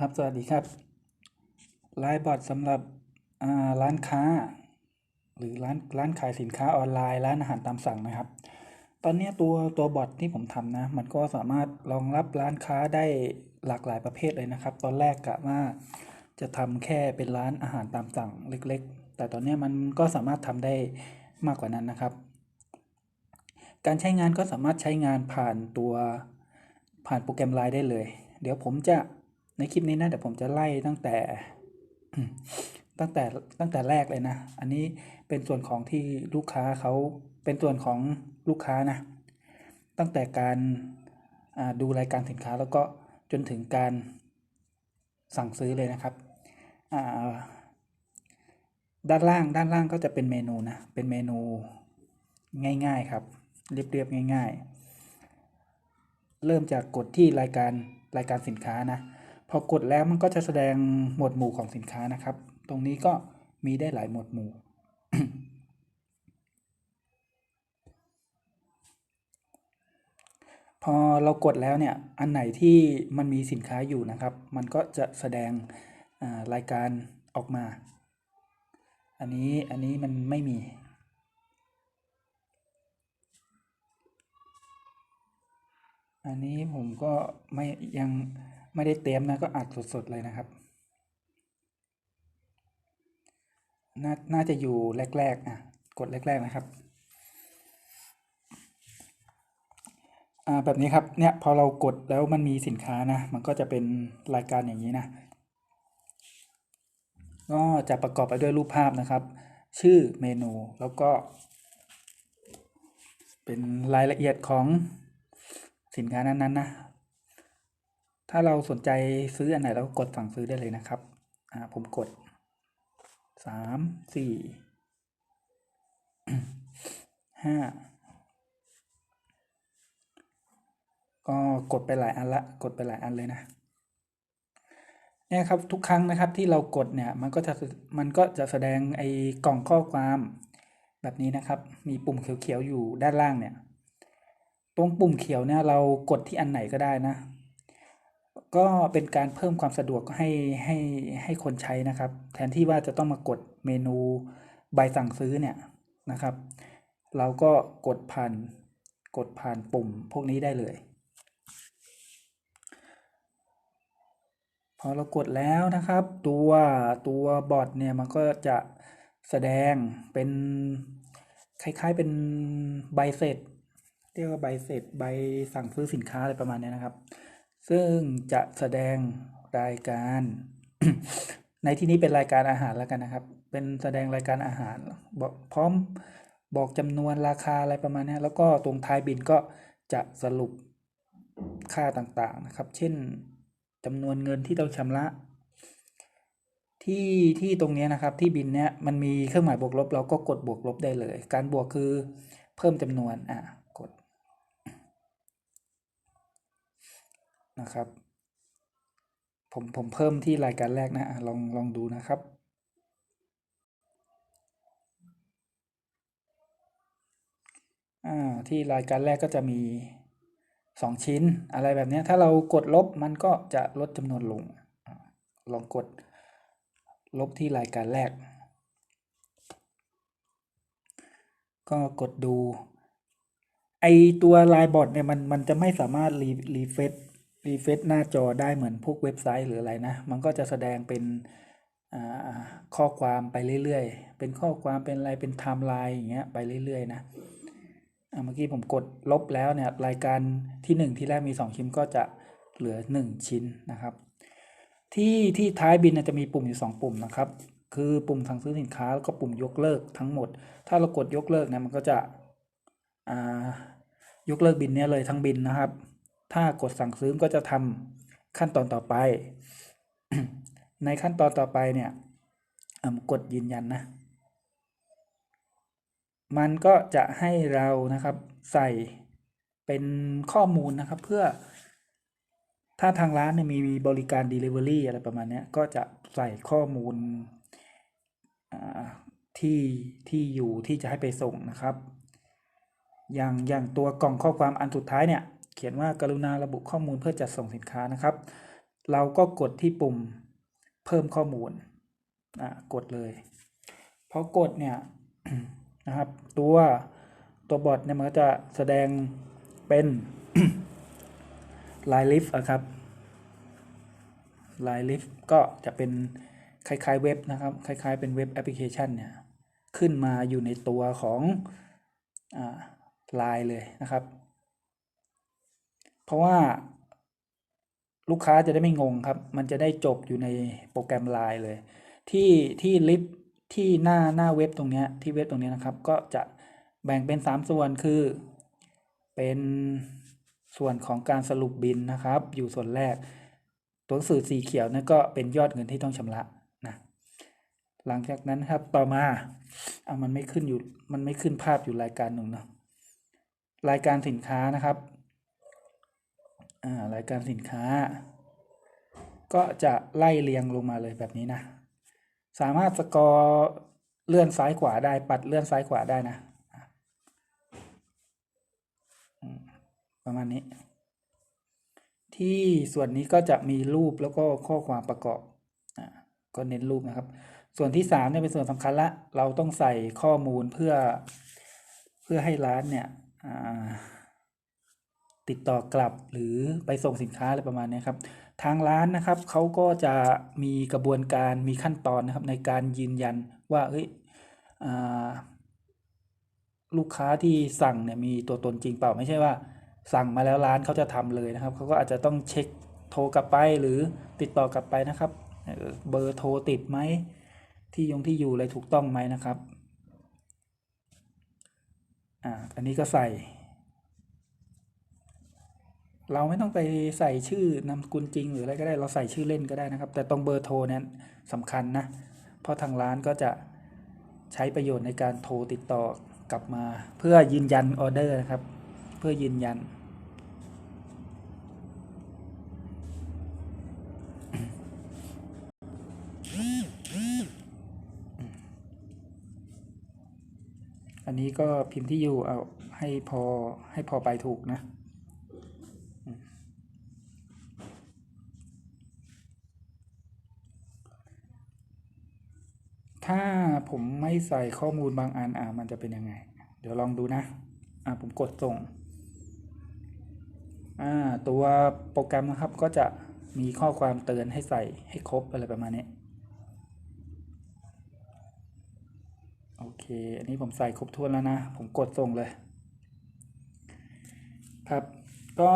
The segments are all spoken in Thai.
ครับสวัสดีครับไลน์บอทสำหรับร้านค้า หรือร้านร้านขายสินค้าออนไลน์ร้านอาหารตามสั่งนะครับ ตอนนี้ตัวตัวบอทที่ผมทำนะ มันก็สามารถรองรับร้านค้าได้หลากหลายประเภทเลยนะครับ ตอนแรกกะว่าจะทำแค่เป็นร้านอาหารตามสั่งเล็ก ๆ แต่ตอนนี้มันก็สามารถทำได้มากกว่านั้นนะครับ การใช้งานก็สามารถใช้งานผ่านตัวผ่านโปรแกรมไลน์ได้เลย เดี๋ยวผมจะ ในคลิปนี้นะเดี๋ยวผมจะไล่ตั้งแต่ตั้งแต่ตั้งแต่แรกเลยนะ อันนี้เป็นส่วนของที่ลูกค้าเขาเป็นส่วนของลูกค้านะ ตั้งแต่การดูรายการสินค้าแล้วก็จนถึงการสั่งซื้อเลยนะครับด้านล่างด้านล่างก็จะเป็นเมนูนะ เป็นเมนูง่าย ๆ ครับเรียบๆง่าย ๆ เริ่มจากกดที่รายการรายการสินค้านะ พอกดแล้วมันก็จะแสดงหมวดหมู่ของสินค้านะครับ ตรงนี้ก็มีได้หลายหมวดหมู่ พอเรากดแล้วเนี่ย อันไหนที่มันมีสินค้าอยู่นะครับ มันก็จะแสดงรายการออกมา อันนี้ อันนี้มันไม่มีอันนี้ผมก็ไม่ยัง ไม่ได้เตรียมนะก็อัดสดๆเลยนะครับน่าน่าจะอยู่แรกๆอะกดแรกๆนะครับอ่าแบบนี้ครับเนี่ยพอเรากดแล้วมันมีสินค้านะ มันก็จะเป็นรายการอย่างนี้นะก็จะประกอบไปด้วยรูปภาพนะครับ ชื่อเมนูแล้วก็ เป็นรายละเอียดของสินค้านั้นๆนะ ถ้าเราสนใจซื้ออันไหนเราก็กดสั่งซื้อได้เลยนะครับ อ่า ผมกดสามสี่ห้าก็กดไปหลายอันละ กดไปหลายอันเลยนะเนี่ยครับทุกครั้งนะครับที่เรากดเนี่ยมันก็จะมันก็จะแสดงไอ้กล่องข้อความแบบนี้นะครับ มีปุ่มเขียวๆอยู่ด้านล่างเนี่ย ตรงปุ่มเขียวเนี่ยเรากดที่อันไหนก็ได้นะ ก็เป็นการเพิ่มความสะดวกให้ให้ให้คนใช้นะครับ แทนที่ว่าจะต้องมากดเมนูใบสั่งซื้อเนี่ยนะครับ เราก็กดผ่านกดผ่านปุ่มพวกนี้ได้เลย พอเรากดแล้วนะครับ ตัวตัวบอทเนี่ยมันก็จะแสดงเป็นคล้ายๆเป็นใบเสร็จเรียกว่าใบเสร็จใบสั่งซื้อสินค้าอะไรประมาณนี้นะครับ ซึ่งจะแสดงรายการ ในที่นี้เป็นรายการอาหารแล้วกันนะครับ เป็นแสดงรายการอาหารบอกพร้อมบอกจำนวนราคาอะไรประมาณนี้แล้วก็ตรงท้ายบินก็จะสรุปค่าต่างๆนะครับ เช่นจำนวนเงินที่ต้องชำระ ที่ที่ตรงเนี้ยนะครับที่บินเนี้ยมันมีเครื่องหมายบวกลบ เราก็กดบวกลบได้เลย การบวกคือเพิ่มจำนวนอะกด นะครับ ผมผมเพิ่มที่รายการแรกนะลองลองดูนะครับอ่าที่รายการแรกก็จะมีสองชิ้นอะไรแบบนี้ถ้าเรากดลบมันก็จะลดจำนวนลง ลองกดลบที่รายการแรก ก็กดดู ไอตัวไลน์บอทเนี่ยมันมันจะไม่สามารถรีรีเฟซ รีเฟซหน้าจอได้เหมือนพวกเว็บไซต์หรืออะไรนะ มันก็จะแสดงเป็นข้อความไปเรื่อยๆ เป็นข้อความเป็นอะไรเป็นไทม์ไลน์อย่างเงี้ยไปเรื่อยๆนะเมื่อกี้ผมกดลบแล้วเนี่ยรายการที่หนึ่งที่แรกมีสองชิ้นก็จะเหลือหนึ่งชิ้นนะครับ ที่ที่ท้ายบินจะมีปุ่มอยู่สองปุ่มนะครับ คือปุ่มสั่งซื้อสินค้าแล้วก็ปุ่มยกเลิกทั้งหมด ถ้าเรากดยกเลิกเนี่ยมันก็จะยกเลิกบินเนี่ยเลยทั้งบินนะครับ ถ้ากดสั่งซื้อก็จะทำขั้นตอนต่อไป ในขั้นตอนต่อไปเนี่ยกดยืนยันนะ มันก็จะให้เรานะครับใส่เป็นข้อมูลนะครับเพื่อ ถ้าทางร้านเนี่ยมีมีบริการ Delivery อะไรประมาณนี้ก็จะใส่ข้อมูลที่ที่อยู่ที่จะให้ไปส่งนะครับ อย่างอย่างตัวกล่องข้อความอันสุดท้ายเนี่ย เขียนว่ากรุณาระบุข้อมูลเพื่อจัดส่งสินค้านะครับ เราก็กดที่ปุ่มเพิ่มข้อมูลอ่ากดเลยพอกดเนี่ยนะครับ ตัวตัวบอทเนี่ยมันก็จะแสดงเป็นลายลิฟต์อะครับลายลิฟต์ก็จะเป็นคล้ายๆเว็บนะครับคล้ายๆเป็นเว็บแอปพลิเคชันเนี่ยขึ้นมาอยู่ในตัวของไลน์เลยนะครับ ราะว่าลูกค้าจะได้ไม่งงครับ มันจะได้จบอยู่ในโปรแกรมไลน์เลย ที่ที่ลิฟที่หน้าหน้าเว็บตรงเนี้ยที่เว็บตรงเนี้ยนะครับ ก็จะแบ่งเป็น 3 ส่วนคือ เป็นส่วนของการสรุปบินนะครับ อยู่ส่วนแรก ตัวหนังสือสีเขียวนั่นก็เป็นยอดเงินที่ต้องชำระนะหลังจากนั้นครับต่อมาเอามันไม่ขึ้นอยู่มันไม่ขึ้นภาพอยู่รายการหนึ่งเนาะรายการสินค้านะครับ รายการสินค้า ก็จะไล่เรียงลงมาเลยแบบนี้นะ สามารถสกอร์เลื่อนซ้ายขวาได้ปัดเลื่อนซ้ายขวาได้นะ ประมาณนี้ ที่ส่วนนี้ก็จะมีรูปแล้วก็ข้อความประกอบก็เน้นรูปนะครับ ส่วนที่สามเนี่ยเป็นส่วนสำคัญละ เราต้องใส่ข้อมูลเพื่อเพื่อให้ร้านเนี่ยอ่า ติดต่อกลับหรือไปส่งสินค้าอะไรประมาณนี้ครับ ทางร้านนะครับเขาก็จะมีกระบวนการมีขั้นตอนนะครับในการยืนยันว่าเอ้ยลูกค้าที่สั่งเนี่ยมีตัวตนจริงเปล่าไม่ใช่ว่า สั่งมาแล้วร้านเขาจะทำเลยนะครับเขาก็อาจจะต้องเช็คโทรกลับไปหรือติดต่อกลับไปนะครับเอ่อเบอร์โทรติดไหมที่ยงที่อยู่อะไรถูกต้องไหมนะครับอ่าอันนี้ก็ใส่ เราไม่ต้องไปใส่ชื่อนามสกุลจริง หรืออะไรก็ได้เราใส่ชื่อเล่นก็ได้นะครับ แต่ตรงเบอร์โทรนั้นสำคัญนะ เพราะทางร้านก็จะใช้ประโยชน์ในการโทรติดต่อกลับมาเพื่อยืนยันออเดอร์นะครับ เพื่อยืนยัน อันนี้ก็พิมพ์ที่อยู่เอาให้พอให้พอไปถูกนะ ถ้าผมไม่ใส่ข้อมูลบางอันอะมันจะเป็นยังไง เดี๋ยวลองดูนะ อะผมกดส่ง อ่า ตัวโปรแกรมนะครับก็จะมีข้อความเตือนให้ใส่ให้ครบอะไรประมาณนี้ โอเค อันนี้ผมใส่ครบถ้วนแล้วนะ ผมกดส่งเลย ครับ ก็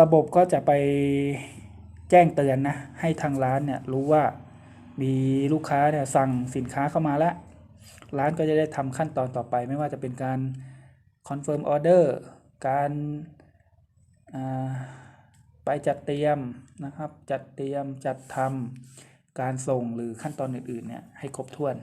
ระบบก็จะไปแจ้งเตือนนะ ให้ทางร้านเนี่ยรู้ว่า มีลูกค้าเนี่ยสั่งสินค้าเข้ามาแล้วร้านก็จะได้ทำขั้นตอนต่อไป ไม่ว่าจะเป็นการคอนเฟิร์มออเดอร์การไปจัดเตรียมนะครับ จัดเตรียมจัดทำการส่งหรือขั้นตอนอื่นๆเนี่ยให้ครบถ้วน